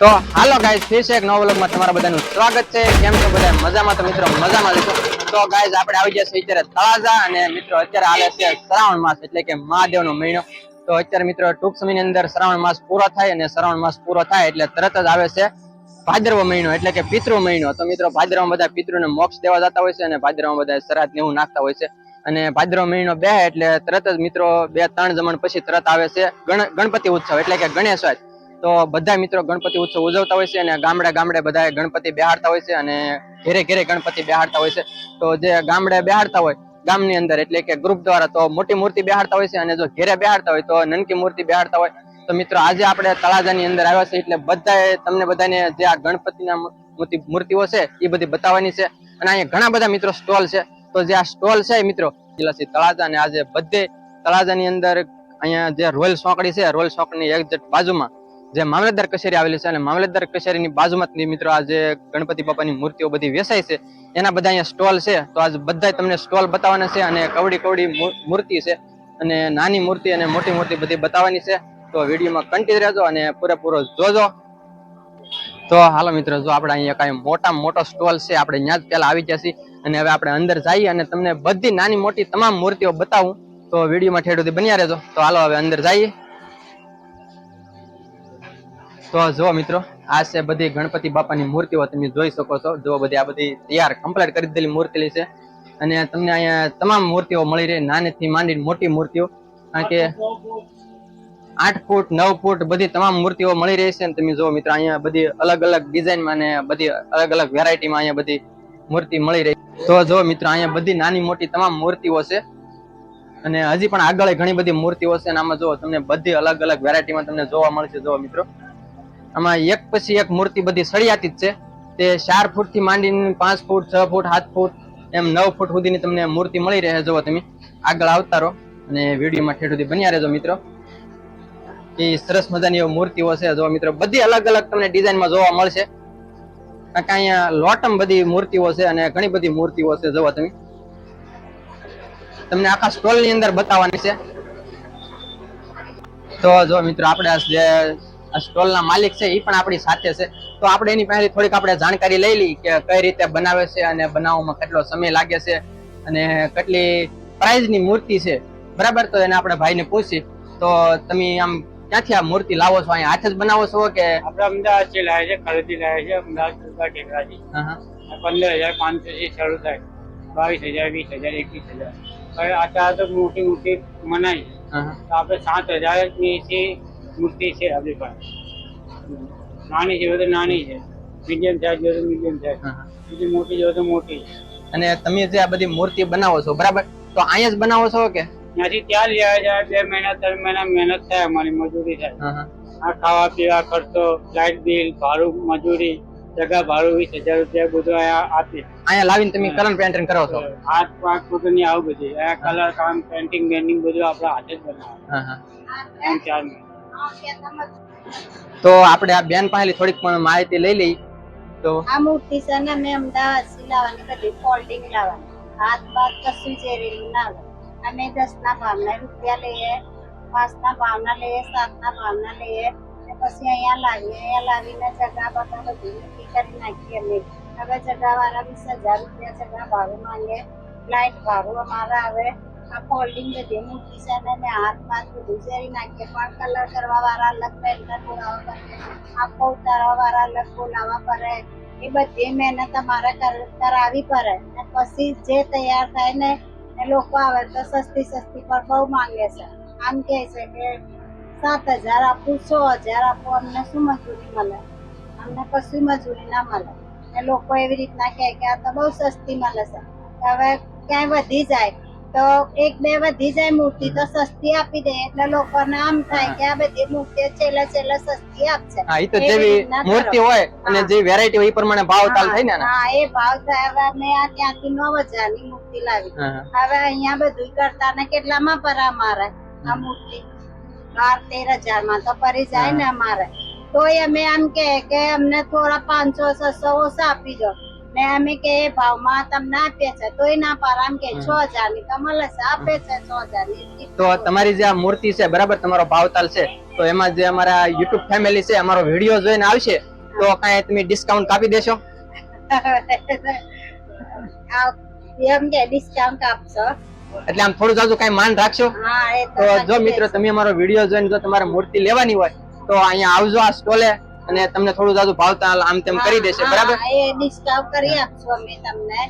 તો hello guys ફિર છે એક નવા વ્લોગમાં તમારા બધાનું સ્વાગત છે. કેમ છો બધા? મજામાં તો મિત્રો, મજામાં લેશો તો ગાઈઝ આપણે આવી ગયા છે અત્યારે તળાજા અને મિત્રો અત્યારે હાલે છે શ્રાવણ માસ એટલે કે મહાદેવનો મહિનો. તો અત્યારે મિત્રો ટૂંક સમયની અંદર શ્રાવણ માસ પૂરો થાય અને શ્રાવણ માસ પૂરો થાય એટલે તરત જ આવે છે ભાદરવો મહિનો એટલે કે પિતૃ મહિનો. તો મિત્રો, ભાદરવામાં બધા પિતૃને મોક્ષ દેવા જતા હોય છે અને ભાદરવામાં બધા શ્રાદ્ધ ને નાખતા હોય છે. અને ભાદરવ મહિનો બે એટલે તરત જ મિત્રો બે ત્રણ જમણ પછી તરત આવે છે ગણપતિ ઉત્સવ એટલે કે ગણેશ તો બધા મિત્રો ગણપતિ ઉત્સવ ઉજવતા હોય છે અને ગામડે ગામડે બધા ગણપતિ બેહાડતા હોય છે અને ઘેરે ઘેરે ગણપતિ બેહાડતા હોય છે. તો જે ગામડે બેહાડતા હોય, ગામની અંદર એટલે કે ગ્રુપ દ્વારા તો મોટી મૂર્તિ બેહાડતા હોય છે અને જો ઘેરે બેહાડતા હોય તો નનકી મૂર્તિ બેહાડતા હોય. તો મિત્રો આજે આપણે તળાજાની અંદર આવ્યા છે એટલે બધાએ, તમને બધાને જે આ ગણપતિના મૂર્તિ, મૂર્તિઓ છે એ બધી બતાવવાની છે. અને અહીંયા ઘણા બધા મિત્રો સ્ટોલ છે. તો જે આ સ્ટોલ છે મિત્રો જિલ્લા તળાજા અને આજે બધે તળાજાની અંદર અહીંયા જે રોયલ સોંકડી છે, રોયલ સોંકડી એક્ઝેક્ટ બાજુમાં જે મામલતદાર કચેરી આવેલી છે અને મામલતદાર કચેરીની બાજુમાં મિત્રો આ જે ગણપતિ બાપાની મૂર્તિઓ બધી વેચાય છે, એના બધા અહીંયા સ્ટોલ છે. તો આજ બધા તમને સ્ટોલ બતાવવાના છે અને કવડી કવડી મૂર્તિ છે અને નાની મૂર્તિ અને મોટી મૂર્તિ બધી બતાવવાની છે. તો વિડીયોમાં કન્ટિન્યુ રહેજો અને પૂરેપૂરો જોજો. તો હાલો મિત્રો, જો આપણે અહીંયા કાંઈ મોટા મોટો સ્ટોલ છે, આપણે ત્યાં જ પેલા આવી ગયા છીએ અને હવે આપણે અંદર જઈએ અને તમને બધી નાની મોટી તમામ મૂર્તિઓ બતાવું. તો વિડીયોમાં સુધી બન્યા રહેજો. તો હાલો હવે અંદર જઈએ. તો જો મિત્રો, આ છે બધી ગણપતિ બાપાની મૂર્તિઓ તમે જોઈ શકો છો. જો બધી આ બધી તૈયાર કમ્પ્લીટ કરી દીધેલી મૂર્તિ છે. અને તમને અહીંયા તમામ મૂર્તિઓ મળી રહે, નાનેથી માંડીને મોટી મૂર્તિઓ. કારણ કે આઠ ફૂટ, નવ ફૂટ બધી તમામ મૂર્તિઓ મળી રહી છે. તમે જુઓ મિત્રો, અહીંયા બધી અલગ અલગ ડિઝાઇનમાં ને બધી અલગ અલગ વેરાયટીમાં અહીંયા બધી મૂર્તિ મળી રહી. તો જો મિત્રો, અહીંયા બધી નાની મોટી તમામ મૂર્તિઓ છે. અને હજી પણ આગળ ઘણી બધી મૂર્તિઓ છે. અને આમાં જો તમને બધી અલગ અલગ વેરાયટીમાં તમને જોવા મળશે. જો મિત્રો. આમાં એક પછી એક મૂર્તિ બધી સળિયાતી જ છે. તે ચાર ફૂટથી માંડીને પાંચ ફૂટ, છ ફૂટ, સાત ફૂટ, એમ નવ ફૂટ સુધીની તમને મૂર્તિ મળી રહે જુઓ તમે. આગળ આવતા રહો અને વિડીયોમાં ઠેઠ સુધી બન્યા રહેજો મિત્રો. એ સરસ મજાની એવી મૂર્તિઓ છે જો મિત્રો. બધી અલગ અલગ તમને ડિઝાઇનમાં જોવા મળશે. કારણ કે અહીંયા લોટમ બધી મૂર્તિઓ છે અને ઘણી બધી મૂર્તિઓ છે જોવા તમે. તમને આખા સ્ટોલની અંદર બતાવવાની છે. તો જો મિત્રો આપણે જે સ્ટોલ ના માલિક છે એ પણ આપણી સાથે છે. તો આપણે એની પાસે થોડીક આપણે જાણકારી લઈ લઈ કે કઈ રીતે બનાવે છે અને બનાવવામાં કેટલો સમય લાગે છે અને કેટલી પ્રાઇઝની મૂર્તિ છે. બરાબર? તો એને આપણે ભાઈને પૂછી તો તમે આમ ક્યાંથી આ મૂર્તિ લાવો છો? અહીંયા હાથે જ બનાવો છો કે? આપણે અમદાવાદથી લાવે છે ખરીદી લાવે છે અમદાવાદ ટેકરાથી. પંદર હજાર પાંચસો થી શરૂ થાય. બાવીસ હજાર વીસ હજાર એકવીસ હજાર. અત્યારે તો મોટી મોટી. તો આપણે સાત હજારની મૂર્તિ છે આપણી પાસે. નાની છે તો નાની છે. મીડિયમ સાઈઝ જોઈએ તો મીડિયમ સાઈઝ. બીજી મોટી જોઈએ તો મોટી અને તમે જે આ બધી મૂર્તિ બનાવો છો બરાબર? તો અહીંયા જ બનાવો છો કે? ત્યાંથી ત્યાં લઈ આવે છે બે મહિના ત્રણ મહિના મહેનત થાય અમારી મજૂરી થાય. આ ખાવા પીવા ખર્ચો લાઇટ બિલ ભાડું મજૂરી જગા ભાડું વીસ હજાર રૂપિયા બધું અહીંયા આપીએ. અહીંયા લાવીને તમે કલર પેન્ટિંગ કરો છો? હાથ પાંચ ફૂટની આવું બધી. આ કલર કામ પેન્ટિંગ બેન્ટિંગ બધું આપણે હાથે જ બનાવે. એમ ચાર મહિના. તો આપણે આ બેન પાસેથી થોડીક પણ માહિતી લઈ લઈ. તો આ મૂર્તિ છે ને મેં અમદાવાદથી લાવવાની ફોલ્ડિંગ લાવવાની. હાથ બાદ કશું જેરેલું ના અમે દસ ના ભાવના રૂપિયા લઈએ પાંચ ના ભાવના લઈએ સાત ના ભાવના લઈએ પછી અહીંયા લાવીએ, અહીંયા લાવીને જગા બધા બધી નક્કી કરી નાખીએ અમે. હવે જગા વાળા વીસ હજાર રૂપિયા જગા ભાડું માંગે. લાઈટ ભાડું અમારા આવે. આ ફોલ્ડિંગ બધે મૂકી છે ને મેં હાથ બાદ બધું નાખીએ. પણ કલર કરવા વાળા અલગ પેન્ટર બોલાવવા પડે આખો ઉતારવા વાળા અલગ બોલાવવા પડે. એ બધી મહેનત અમારે કર- કરાવી પડે. ને પછી જે તૈયાર થાય ને એ લોકો આવે તો સસ્તી સસ્તી પર બહુ માંગે છે. આમ કહે છે કે સાત હજાર આપું છ હજાર આપું, અમને શું મજૂરી મળે? અમને કશું મજૂરી ના મળે. એ લોકો એવી રીતના કહે કે આ તો બહુ સસ્તી મળે છે. હવે ક્યાંય વધી જાય. તો એક બે વધી જાય મૂર્તિ તો સસ્તી આપી દે. એટલે લોકોને આમ થાય કે આ બધી મૂર્તિ છેલ્લે છેલ્લે સસ્તી આપશે. હા એ તો જેવી મૂર્તિ હોય અને જે વેરાયટી હોય એ પ્રમાણે ભાવ તાલ થાય ને હા એ ભાવ થાય. હવે મેં આ ત્યાંથી નવ હજારની મૂર્તિ લાવી. હવે અહીંયા બધું કરતા ને કેટલામાં પર અમારે આ મૂર્તિ? બાર તેર હજારમાં તો પરી જાય ને અમારે. તોય અમે આમ કે કે અમને થોડા પાંચસો છસો ઓછા આપી દો. ને અમે કે ભાવમાં તમને આપીએ છે તોય ના પર આમ કે છ હજારની કમલ આપે છે છ હજારની તો તમારી જે આ મૂર્તિ છે બરાબર તમારો ભાવતાલ છે તો એમાં જે અમારા યુટ્યુબ ફેમિલી છે અમારો વીડિયો જોઈને આવશે તો કાંઈ તમે ડિસ્કાઉન્ટ કાપી દેશો? એમ કે ડિસ્કાઉન્ટ આપશો. એટલે આમ થોડું જાજુ કાંઈ માન રાખશો? તો જો મિત્રો તમે અમારો વીડિયો જોઈને જો તમારે મૂર્તિ લેવાની હોય તો અહીંયા આવજો આ સ્ટોલે. અને તમને થોડું જાજુ ભાવતા આમ તેમ કરી દેશે બરાબર? એ ડિસ્કાઉન્ટ કરી આપશો અમે તમને.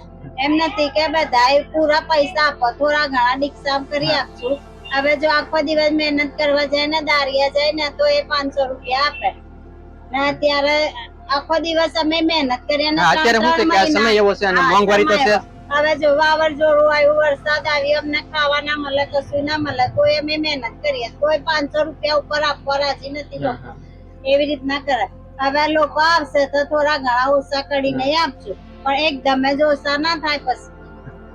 એમ નથી કે બધા પૂરા પૈસા આપો થોડા ઘણા ડિસ્કાઉન્ટ કરી આપશું. હવે જો આખો દિવસ મહેનત કરવા જાય ને દારિયા જાય ને તો એ પાંચસો રૂપિયા આપે. ને અત્યારે આખો દિવસ અમે મહેનત કરીએ ને અત્યારે શું છે કે સમય એવો છે અને મોંઘવારી તો છે. હવે જો વાવાઝોડું આવ્યું વરસાદ આવ્યો અમને ખાવા ના મળે કશું ના મળે કોઈ અમે મહેનત કરીએ. કોઈ પાંચસો રૂપિયા ઉપર આપવા રાજી નથી લોકો. એવી રીતના કરાય હવે લોકો આવશે તો થોડા ઘણા ઓછા કરીને આપશું. પણ એકદમ જ ઓછા ના થાય પછી.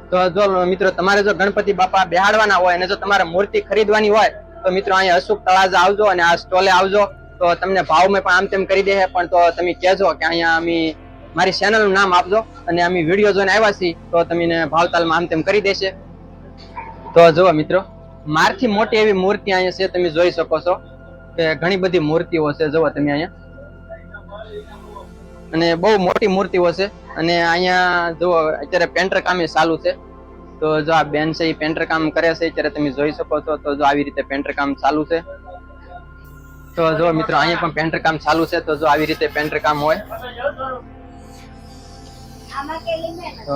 તો જો મિત્રો તમારે જો ગણપતિ બાપા બેહાડવાના હોય અને જો તમારે મૂર્તિ ખરીદવાની હોય તો મિત્રો અહીંયા અશોક તળાજા આવજો અને આ સ્ટોલે આવજો. તો તમને ભાવમાં પણ આમ તેમ કરી દે પણ તો તમે કહેજો કે અહીંયા અમે મારી ચેનલનું નામ આપજો અને અમે વીડિયો જોઈને આવ્યા છીએ તો તમને ભાવતાલમાં આમ તેમ કરી દેશે. તો જુઓ મિત્રો મારથી મોટી એવી મૂર્તિ અહીંયા છે તમે જોઈ શકો છો. કે ઘણી બધી મૂર્તિઓ છે જુઓ તમે અહીંયા. અને બહુ મોટી મૂર્તિઓ છે. અને અહીંયા જો અત્યારે પેન્ટર કામ ચાલુ છે. તો જો આ બેન છે એ પેન્ટર કામ કરે છે અત્યારે તમે જોઈ શકો છો. તો જો આવી રીતે પેન્ટર કામ ચાલુ છે. તો જો મિત્રો અહીંયા પણ પેન્ટર કામ ચાલુ છે. તો જો આવી રીતે પેન્ટર કામ હોય. તો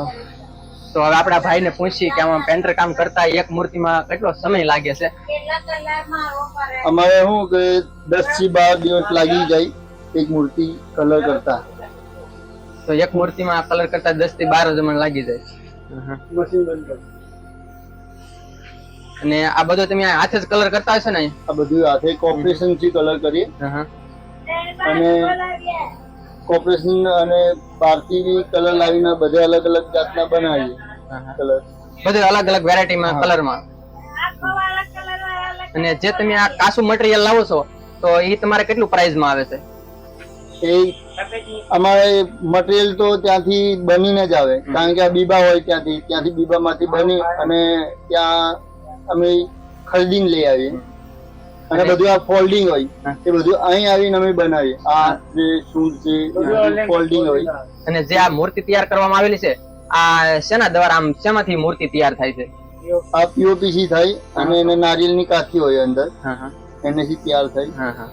તો હવે આપણા ભાઈને પૂછીએ કે આમાં પેન્ટર કામ કરતા એક મૂર્તિમાં કેટલો સમય લાગે છે? અમારે શું કે દસથી બાર દિવસ લાગી જાય એક મૂર્તિ કલર કરતા. તો એક મૂર્તિમાં કલર કરતા દસથી બાર જ લાગી જાય. અને આ બધો તમે હાથે જ કલર કરતા હશો ને આ બધું હાથે કોમ્પિટિશનથી કલર કરીએ. હા, હા. અને કોર્પોરેશન અને બહારથી કલર લાવીને બધે અલગ અલગ જાતના બનાવીએ. કલર બધું અલગ અલગ વેરાયટીમાં કલરમાં અને જે તમે આ કાસુ મટીરિયલ લાવો છો તો એ તમારે કેટલું પ્રાઇસમાં આવે છે? એ અમારે મટીરિયલ તો ત્યાંથી બનીને જ આવે. કારણ કે આ બીબા હોય ત્યાંથી. ત્યાંથી બીબામાંથી બની અને ત્યાં અમે ખરીદીને લઈ આવીએ. અને બધું આ ફોલ્ડિંગ હોય. એ બધું અહીં આવીને અમે બનાવીએ. આ જે શૂઝ છે ફોલ્ડિંગ હોય. અને જે આ મૂર્તિ તૈયાર કરવામાં આવેલી છે આ શેના દ્વારા આમ શેમાંથી મૂર્તિ તૈયાર થાય છે? આ પીઓપીસી થાય અને એને નારિયેળની કાઠી હોય અંદર. હા હા. એનેથી તૈયાર થાય. હા હા.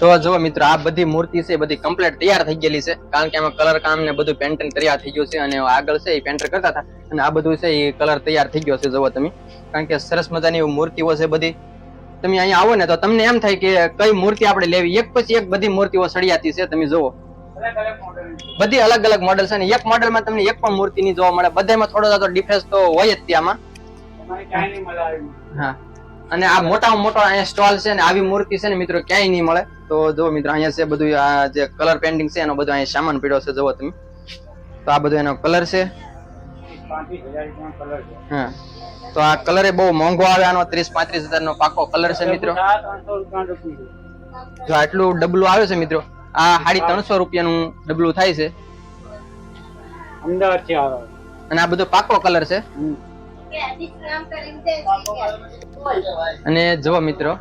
તો જો મિત્રો આ બધી મૂર્તિ છે બધી કમ્પ્લીટ તૈયાર થઈ ગયેલી છે કારણ કે આમાં કલર કામ ને બધું પેન્ટિંગ તૈયાર થઈ ગયું છે અને આગળ છે એ પેન્ટર કરતા હતા. અને આ બધું છે એ કલર તૈયાર થઈ ગયો છે જોવો તમે. કારણ કે સરસ મજાની મૂર્તિઓ છે બધી. તમે અહીંયા આવો ને તો તમને એમ થાય કે કઈ મૂર્તિ આપણે લેવી? એક પછી એક બધી મૂર્તિઓ સળિયાતી છે, તમે જુઓ. બધી અલગ અલગ મોડેલ છે ને એક મોડેલમાં તમને એક પણ મૂર્તિ નહીં જોવા મળે. બધામાં થોડો થોડો ડિફરન્સ તો હોય જ ત્યાંમાં. હા. અને આ મોટામાં મોટો અહીંયા સ્ટોલ છે ને આવી મૂર્તિ છે ને મિત્રો ક્યાંય નહીં મળે. તો જો મિત્રો અહીંયા છે બધું, આ જે કલર પેન્ટિંગ છે એનો બધો અહીંયા સામાન પીડ્યો છે, જુઓ તમે. તો આ બધો એનો કલર છે. હા. તો આ કલર એ બહુ મોંઘો આવે આનો ત્રીસ પાંત્રીસ હજાર નો પાકો કલર છે મિત્રો. જો આટલું ડબલું આવે છે મિત્રો આ સાડી ત્રણસો રૂપિયાનું ડબલું થાય છે. અમદાવાદથી આવે. અને આ બધો પાકો કલર છે. અને જુઓ મિત્રો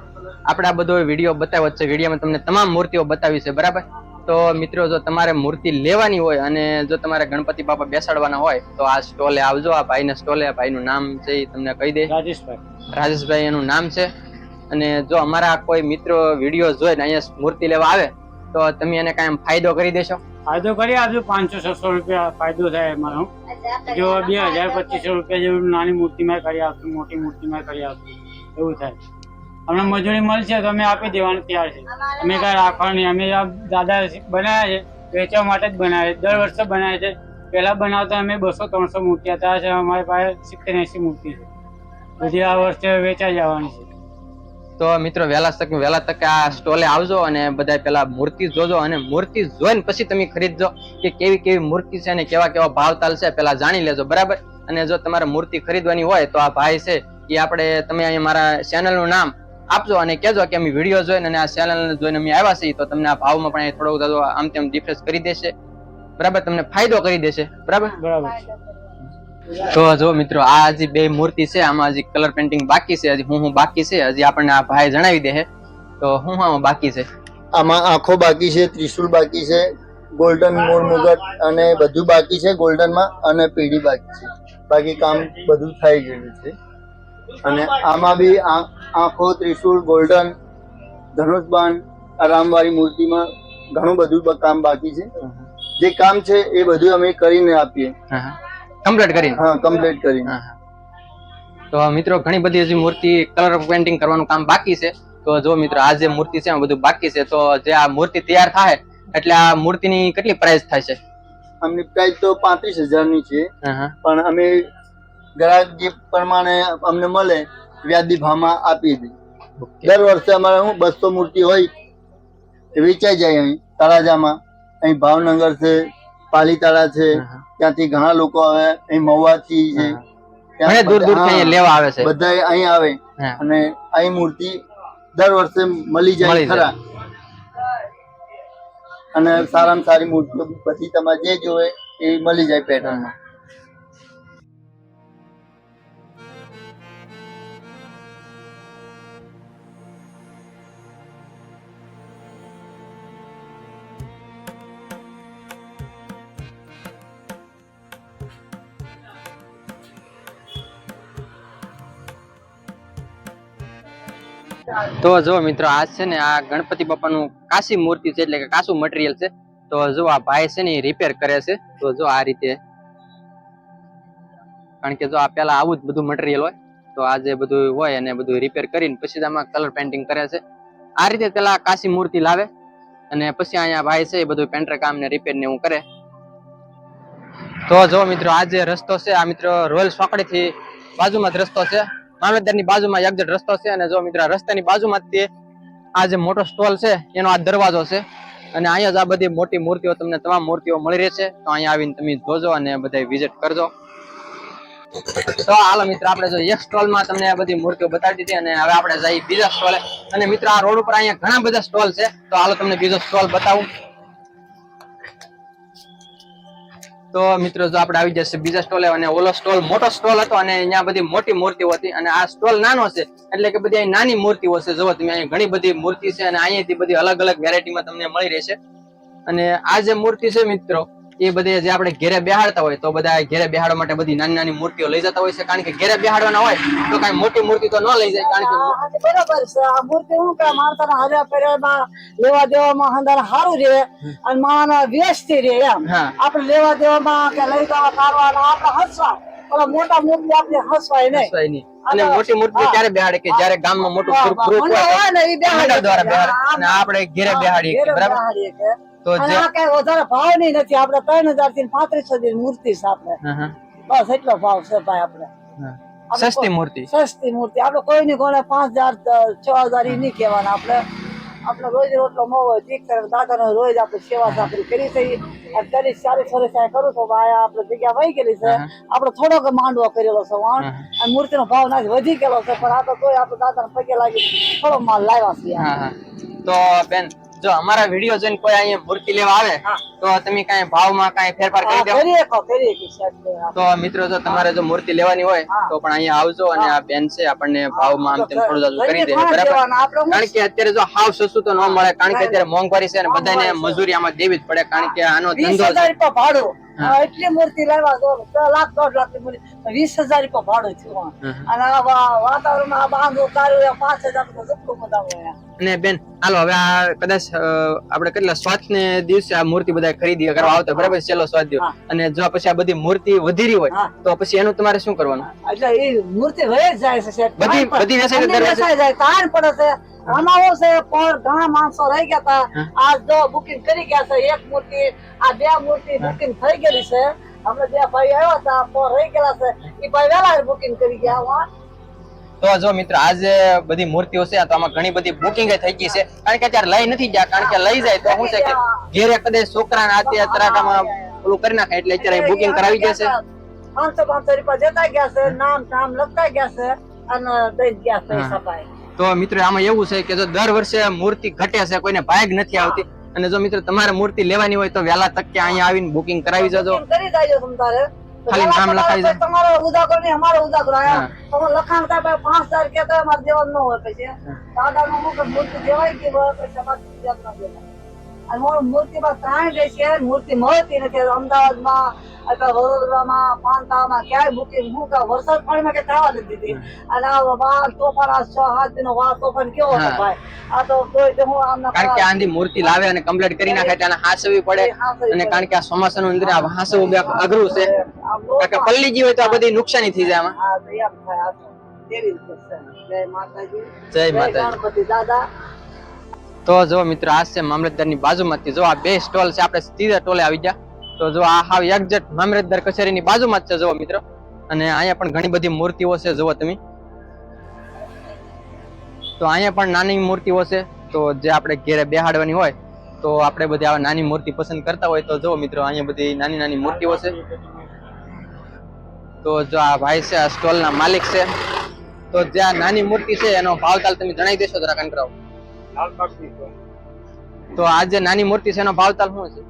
આપણે આ બધો વીડિયો બતાવ્યો છે. વિડીયોમાં તમને તમામ મૂર્તિઓ બતાવી છે બરાબર? તો મિત્રો જો તમારે મૂર્તિ લેવાની હોય અને જો તમારે ગણપતિ બાપા બેસાડવાના હોય તો આ સ્ટોલે આવજો. આ ભાઈના સ્ટોલે ભાઈનું નામ છે એ તમને કહી દે. રાજેશભાઈ. રાજેશભાઈ એનું નામ છે. અને જો અમારા કોઈ મિત્રો વીડિયો જોઈને અહીંયા મૂર્તિ લેવા આવે તો તમે એને કાંઈ ફાયદો કરી દેશો? ફાયદો કરી આપજો પાંચસો છસો રૂપિયા ફાયદો થાય એમાં જો બે હજાર પચીસો રૂપિયા જેવું નાની મૂર્તિમાં કરી આપશું મોટી મૂર્તિમાં કરી આપશું એવું થાય. અમને મજૂરી મળશે તો અમે આપી દેવાનું તૈયાર છે. અમે કાંઈ રાખવાની અમે આ દાદા બનાવ્યા છે, વેચવા માટે જ બનાવે દર વર્ષે બનાવે છે. પહેલાં બનાવતા અમે બસો, ત્રણસો મૂર્તિ હતા છે અમારી પાસે સિત્તેર એંસી મૂર્તિ છે. બધી આ વર્ષે વેચાઈ જવાની છે. તો મિત્રો, વહેલા તક, વહેલા તકે આ સ્ટોલે આવજો અને બધા પેલા મૂર્તિ જોજો અને મૂર્તિ જોઈને પછી તમે ખરીદજો કે કેવી કેવી મૂર્તિ છે અને કેવા કેવા ભાવ ચાલશે પેલા જાણી લેજો. બરાબર? અને જો તમારે મૂર્તિ ખરીદવાની હોય તો આ ભાઈ છે એ આપણે, તમે અહીંયા મારા ચેનલનું નામ આપજો અને કહેજો કે અમે વીડિયો જોઈને અને આ ચેનલ જોઈને અમે આવ્યા છીએ તો તમને આ ભાવમાં પણ થોડો થોડો આમ તેમ ડિફરન્સ કરી દેશે. બરાબર? તમને ફાયદો કરી દેશે. બરાબર? બરાબર. તો જો મિત્રો આ હજી બે મૂર્તિ છે આમાં હજી કલર પેન્ટિંગ બાકી છે હજી હું હું બાકી છે હજી આપણને આ ભાઈ જણાવી દે તો હું હા બાકી છે? આમાં આંખો બાકી છે ત્રિશુલ બાકી છે ગોલ્ડન મોર મુગટ અને બધું બાકી છે ગોલ્ડનમાં અને પીડી બાકી છે. બાકી કામ બધું થઈ ગયેલું છે. અને આમાં બી આંખો ત્રિશુલ ગોલ્ડન ધનુષબાન આ રામવાળી મૂર્તિમાં ઘણું બધું કામ બાકી છે. જે કામ છે એ બધું અમે કરીને આપીએ. કમ્પ્લીટ કરીને? હા કમ્પ્લીટ કરીને. હા. તો મિત્રો ઘણી બધી હજી મૂર્તિ કલર પેન્ટિંગ કરવાનું કામ બાકી છે. તો જો મિત્રો આ જે મૂર્તિ છે બધું બાકી છે તો જે આ મૂર્તિ તૈયાર થાય એટલે આ મૂર્તિની કેટલી પ્રાઇસ થાય છે? આમની પ્રાઇસ તો પાંત્રીસ હજારની છે. પણ અમે ગ્રાહક જે પ્રમાણે અમને મળે વ્યાજબી ભાવમાં આપી દે. દર વર્ષે અમારે શું બસો મૂર્તિ હોય વેચાઈ જાય અહીં તળાજામાં. અહીં ભાવનગર છે પાલીતાળા છે હા, હા. ત્યાંથી ઘણા લોકો આવે અહીં મહુવાથી છે. હા. દૂર દૂર બધા- લેવા આવે છે. બધા અહીં આવે. અને અહીં મૂર્તિ દર વર્ષે મળી જાય ખરા. અને સારામાં સારી મૂર્તિઓ પછી તમારે જે જોવે એ મળી જાય પેટર્નમાં. તો જો મિત્રો આ છે ને આ ગણપતિ બાપાનું કાશી મૂર્તિ છે, એટલે કે કાશું મટીરિયલ છે. તો જો આ ભાઈ છે ને રિપેર કરે છે, તો જો આ રીતે. કારણ કે જો આ પેલા આવું જ બધું મટીરિયલ હોય, તો આ જે બધું હોય અને બધું રિપેર કરીને પછી આમાં કલર પેન્ટિંગ કરે છે. આ રીતે પેલા કાશી મૂર્તિ લાવે અને પછી અહીંયા ભાઈ છે એ બધું પેન્ટર કામ ને રિપેર ને એવું કરે. તો જો મિત્રો, આ જે રસ્તો છે, આ મિત્રો રોયલ સોકડી થી બાજુમાં જ રસ્તો છે. મામલતદારની બાજુમાં એક્ઝેટ રસ્તો છે અને જો મિત્રો રસ્તાની બાજુમાં તે આ જે મોટો સ્ટોલ છે, એનો આ દરવાજો છે. અને અહીંયા જ આ બધી મોટી મૂર્તિઓ તમને તમામ મૂર્તિઓ મળી રહેશે. તો અહીંયા આવીને તમે જોજો અને બધા વિઝિટ કરજો. તો હાલો મિત્ર, આપણે જો એક સ્ટોલમાં તમને આ બધી મૂર્તિઓ બતાવી દીધી અને હવે આપણે જઈએ બીજા સ્ટોલે. અને મિત્ર, આ રોડ ઉપર અહીંયા ઘણા બધા સ્ટોલ છે. તો હાલો તમને બીજો સ્ટોલ બતાવું. તો મિત્રો, જો આપણે આવી જશે બીજા સ્ટોલે અને ઓલો સ્ટોલ મોટો સ્ટોલ હતો, અને અહીંયા બધી મોટી મૂર્તિઓ હતી, અને આ સ્ટોલ નાનો છે, એટલે કે બધી નાની મૂર્તિઓ છે. જુઓ તમે, અહીં ઘણી બધી મૂર્તિ છે, અને અહીંયાથી બધી અલગ અલગ વેરાયટીમાં તમને મળી રહેશે. અને આ જે મૂર્તિ છે મિત્રો એ બધે જે આપણે ઘેરે બેહાડતા હોય તો બધા ઘેરે બેહાડવા માટે બધી નાની નાની મૂર્તિઓ લઈ જતા હોય છે. કારણ કે ઘેરે બેહાડવાના હોય તો કઈ મોટી મૂર્તિ તો ન લઈ જાય કારણ કે બરોબર છે. આ મૂર્તિ હું કે માણસના હર્યા પહેરવામાં લેવા દેવામાં હંધારે સારું રહે અને માણસ વ્યસ્તી રહે એમ. આપણે લેવા દેવામાં કે લઈ જવા કાઢવાના આપણે હસવા પણ મોટા મૂર્તિ આપણે હસવાય નહીં. અને મોટી મૂર્તિ ક્યારે બેહાડે કે જ્યારે ગામમાં મોટું ગ્રુપ હોય ને એ બેહાડે. દ્વારા બેહાડે. અને આપણે ઘેરે બેહાડીએ બરાબર. તો કઈ વધારે ભાવ નહીં નથી. આપણે ત્રણ હજારથી પાંત્રીસો ની મૂર્તિ છે આપણે. બસ એટલો ભાવ છે ભાઈ આપણે. સસ્તી મૂર્તિ. સસ્તી મૂર્તિ. આપણે કોઈ ની કોને પાંચ હજાર છ હજાર નહીં કહેવાના. આપણે આપણે રોજ રોટલો મોવો કરે દાદાનો રોજ આપણે સેવા સાકરી કરી છે અને ચાલીસ વર્ષ આ કરું તો ભાઈ આપણે જગ્યા વહી ગયેલી છે. આપણે થોડોક માંડવો કરેલો છે વાણ. અને મૂર્તિનો ભાવ ના વધી ગયેલો છે પણ આ તો તોય આપણે દાદાને પગે લાગી થોડો માલ લાવ્યા છીએ. તો બેન જો અમારા વીડિયો જોઈને કોઈ અહીંયા મૂર્તિ લેવા આવે તો તમે કાંઈ ભાવમાં કાંઈ ફેરફાર કરી દો. તો મિત્રો જો તમારે જો મૂર્તિ લેવાની હોય તો પણ અહીંયા આવજો અને આ બેન છે આપણને ભાવમાં આમ તેમ થોડું જાજુ કરી દે. બરાબર? કારણ કે અત્યારે જો હાવ સસ્તું તો ન મળે કારણ કે અત્યારે મોંઘવારી છે અને બધાને મજૂરી આમાં દેવી જ પડે કારણ કે આનો ધંધો ભાડું. એટલી મૂર્તિ લાવ્યા છ લાખ દોઢ લાખની મૂર્તિ. વીસ હજાર રૂપિયા ભાડું થયું અને વાતાવરણમાં આ બાંધવું કાર્ય પાંચ હજાર રૂપિયા જેટલું બધા અને બેન હાલો હવે આ કદાચ આપડે આપણે કેટલા સ્વાત ને દિવસે આ મૂર્તિ બધા ખરીદી કરવા આવતા બરાબર છેલ્લો દિવસ અને જો પછી આ બધી મૂર્તિ વધી રહી હોય તો પછી એનું તમારે શું કરવાનું? એટલે એ મૂર્તિ વહે જાય છે. બધી- બધી વેચાઈ જાય તાણ પડે છે. આમાં છે પણ ઘણા માણસો રહી ગયા હતા આજ જો બુકિંગ કરી ગયા છે એક મૂર્તિ આ બે મૂર્તિ બુકિંગ થઈ ગયેલી છે. અમે બે ભાઈ આવ્યા હતા પણ રહી ગયેલા છે. એ ભાઈ વેલા બુકિંગ કરી ગયા. તો જો મિત્ર આજે બધી મૂર્તિઓ છે તો આમાં ઘણી બધી બુકિંગ થઈ ગઈ છે. કારણ કે અત્યારે લઈ નથી જાય કારણ કે લઈ જાય તો શું છે કે ઘેરે કદાચ છોકરાને હાથે તરાટામાં ઓલું કરી નાખે એટલે અત્યારે બુકિંગ કરાવી જશે પાંચસો પાંચસો રૂપિયા જતા ગયા છે નામ નામ લખતા ગયા છે અને દઈ ગયા પૈસા ભાઈ તો મિત્રો આમાં એવું છે કે જો દર વર્ષે મૂર્તિ ઘટે છે કોઈને ભાગ નથી આવતી અને જો મિત્રો તમારે મૂર્તિ લેવાની હોય તો વહેલા તકે અહીંયા આવીને બુકિંગ કરાવી જજો. કરી દેજો તમ તારે ખાલી નામ લખાઈ જાય. તમારો ઉદાગર ને અમારો ઉદાગર આયા તમે લખાણ થાય પછી પાંચ હજાર કે તો અમાર દેવાનું ન હોય પછી. દાદા નું મુખ મૂર્તિ દેવાય કે પછી અમારે દેવાનું ન દેવાય. અને મારું મૂર્તિમાં કાંઈ લે છે મૂર્તિ મળતી નથી. અમદાવાદમાં અથવા વડોદરામાં પાનતામાં ક્યાંય બુકિંગ હું કાં વરસાદ પાણીમાં કે થવા નથી દીધી. અને આ બાર તોફાન આ છ સાત દિનો વાર તોફાન કેવો હતો ભાઈ? આ તો કોઈ તો હું આમના કારણ કે આંધી મૂર્તિ લાવે અને કમ્પ્લીટ કરી નાખે તેને હાસવી પડે. અને કારણ કે આ ચોમાસાનું અંદર આ હાસવું અઘરું છે. કારણ કે પલ્લી જી હોય તો આ બધી નુકસાની થઈ જાય આમાં. તો એમ થાય. આ તો. એવી રીતે છે. જય માતાજી. જય માતાજી. દાદા. તો જો મિત્રો આ છે મામલતદારની બાજુમાંથી. જો આ બે સ્ટોલ છે આપણે સીધા ટોલે આવી ગયા તો જો આ હાવ એક્ઝેક્ટ મામલતદાર કચેરીની બાજુમાં જ છે જુઓ મિત્રો. અને અહીંયા પણ ઘણી બધી મૂર્તિઓ છે જુઓ તમે. તો અહીંયા પણ નાની મૂર્તિઓ છે તો જે આપણે ઘેરે બેહાડવાની હોય તો આપણે બધી આવા નાની મૂર્તિ પસંદ કરતા હોય તો જુઓ મિત્રો અહીંયા બધી નાની નાની મૂર્તિઓ છે. તો જો આ ભાઈ છે આ સ્ટોલના માલિક છે. તો જે આ નાની મૂર્તિ છે એનો ભાવતાલ તમે જણાવી દેશો જરા કંકરાવ તો આ જે નાની મૂર્તિ છે એનો ભાવતાલ શું છે?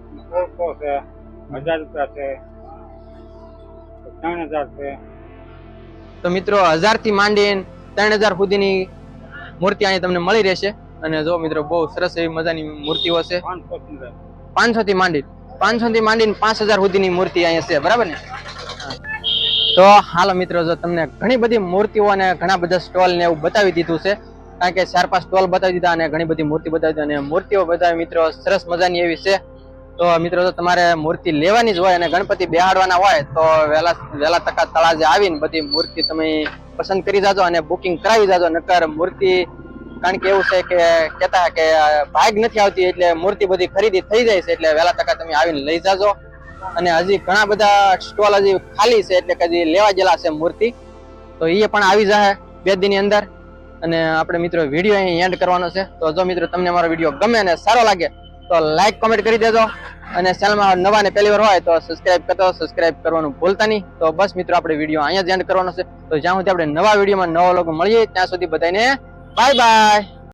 હજાર રૂપિયા છે ત્રણ હજાર છે. તો મિત્રો હજારથી માંડીને ત્રણ હજાર સુધીની મૂર્તિ અહીં તમને મળી રહેશે. અને જો મિત્રો બહુ સરસ એવી મજાની મૂર્તિઓ છે. પાંચસો થી માંડી. પાંચસો થી માંડીને પાંચ હજાર સુધીની મૂર્તિ અહીંયા છે બરાબર ને? તો હાલો મિત્રો જો તમને ઘણી બધી મૂર્તિઓ અને ઘણા બધા સ્ટોલ ને એવું બતાવી દીધું છે. કારણ કે ચાર પાંચ સ્ટોલ બતાવી દીધા અને ઘણી બધી મૂર્તિ બતાવી દીધી. અને મૂર્તિઓ બતાવી મિત્રો સરસ મજાની એવી છે. તો મિત્રો, જો તમારે મૂર્તિ લેવાની જ હોય અને ગણપતિ બેહાડવાના હોય, તો વહેલા વહેલા તકા તળાજે આવીને બધી મૂર્તિ તમે પસંદ કરી જાજો અને બુકિંગ કરાવી જાજો. નકર મૂર્તિ, કારણ કે એવું છે કે કહેતા કે ભાગ નથી આવતી એટલે મૂર્તિ બધી ખરીદી થઈ જાય છે એટલે વહેલા તકા તમે આવીને લઈ જાજો. અને હજી ઘણા બધા સ્ટોલ હજી ખાલી છે એટલે કે હજી લેવા ગયેલા છે મૂર્તિ. તો એ પણ આવી જાય બે દિનની અંદર. અને આપણે મિત્રો, વીડિયો અહીં એન્ડ કરવાનો છે. તો જો મિત્રો, તમને મારો વીડિયો ગમે અને સારો લાગે તો લાઈક કોમેન્ટ કરી દેજો. અને ચેનલમાં નવા ને પહેલી વાર હોય તો સબસ્ક્રાઇબ કરતો સબસ્ક્રાઇબ કરવાનું ભૂલતા નહીં. તો બસ મિત્રો, આપણે વીડિયો અહીંયા જ એન્ડ કરવાનો છે. તો જ્યાં સુધી આપણે નવા વિડીયોમાં નવા લોકો મળીએ, ત્યાં સુધી બધાને બાય બાય